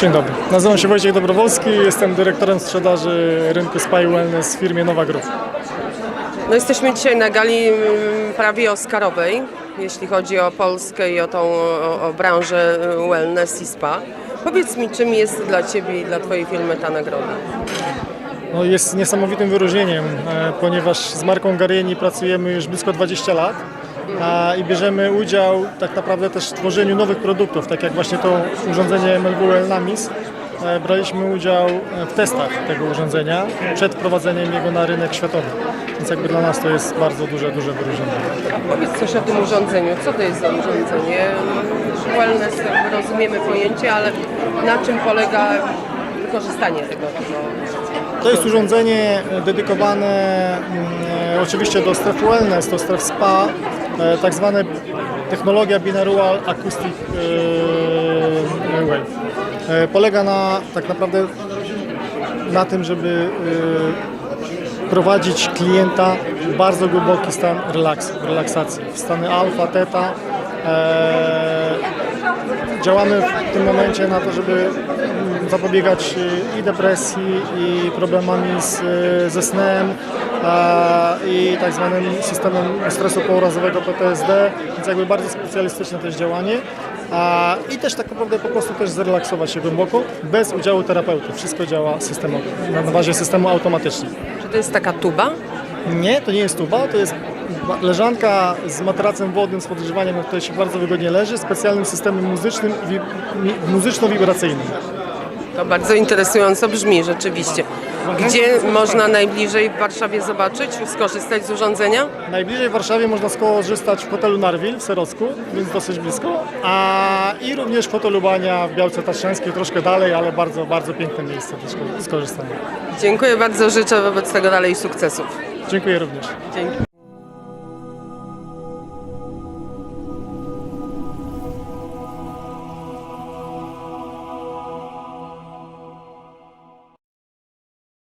Dzień dobry, nazywam się Wojciech Dobrowolski, jestem dyrektorem sprzedaży rynku Spy Wellness w firmie Nowa Group. No jesteśmy dzisiaj na gali mm, prawie Oscarowej, jeśli chodzi o Polskę i o tą o, o branżę y, wellness i spa. Powiedz mi, czym jest dla Ciebie i dla Twojej firmy ta nagroda? No, jest niesamowitym wyróżnieniem, e, ponieważ z marką Garieni pracujemy już blisko 20 lat a, i bierzemy udział tak naprawdę też w tworzeniu nowych produktów, tak jak właśnie to urządzenie MLW Elnamis. E, Braliśmy udział w testach tego urządzenia przed wprowadzeniem jego na rynek światowy, więc jakby dla nas to jest bardzo duże, duże wyróżnienie. Powiedz coś o tym urządzeniu. Co to jest za urządzenie? Wellness, jakby rozumiemy pojęcie, ale na czym polega wykorzystanie tego? To jest urządzenie dedykowane mm, e, oczywiście do stref wellness, do stref spa, e, tak zwane technologia binaural acoustic e, wave. E, Polega na tak naprawdę na tym, żeby e, prowadzić klienta w bardzo głęboki stan relaksu, relaksacji, w stany alfa, teta. Działamy w tym momencie na to, żeby mm, zapobiegać y, i depresji, i problemami z, y, ze snem, a, i tak zwanym systemem stresu pourazowego PTSD, więc jakby bardzo specjalistyczne też działanie. A, I też tak naprawdę po prostu też zrelaksować się głęboko, bez udziału terapeuty. Wszystko działa systemowo, na bazie systemu automatycznym. Czy to jest taka tuba? Nie, to nie jest tuba, to jest leżanka z materacem wodnym, z podgrzewaniem, na której się bardzo wygodnie leży, specjalnym systemem muzycznym, i muzyczno-wibracyjnym. To bardzo interesująco brzmi rzeczywiście. Gdzie można najbliżej w Warszawie zobaczyć, skorzystać z urządzenia? Najbliżej w Warszawie można skorzystać w hotelu Narwil w Serocku, więc dosyć blisko, a i również w hotelu Bania w Białce Tatrzańskiej, troszkę dalej, ale bardzo, bardzo piękne miejsce do sko- skorzystania. Dziękuję bardzo, życzę wobec tego dalej sukcesów. Dziękuję również. Dzięki.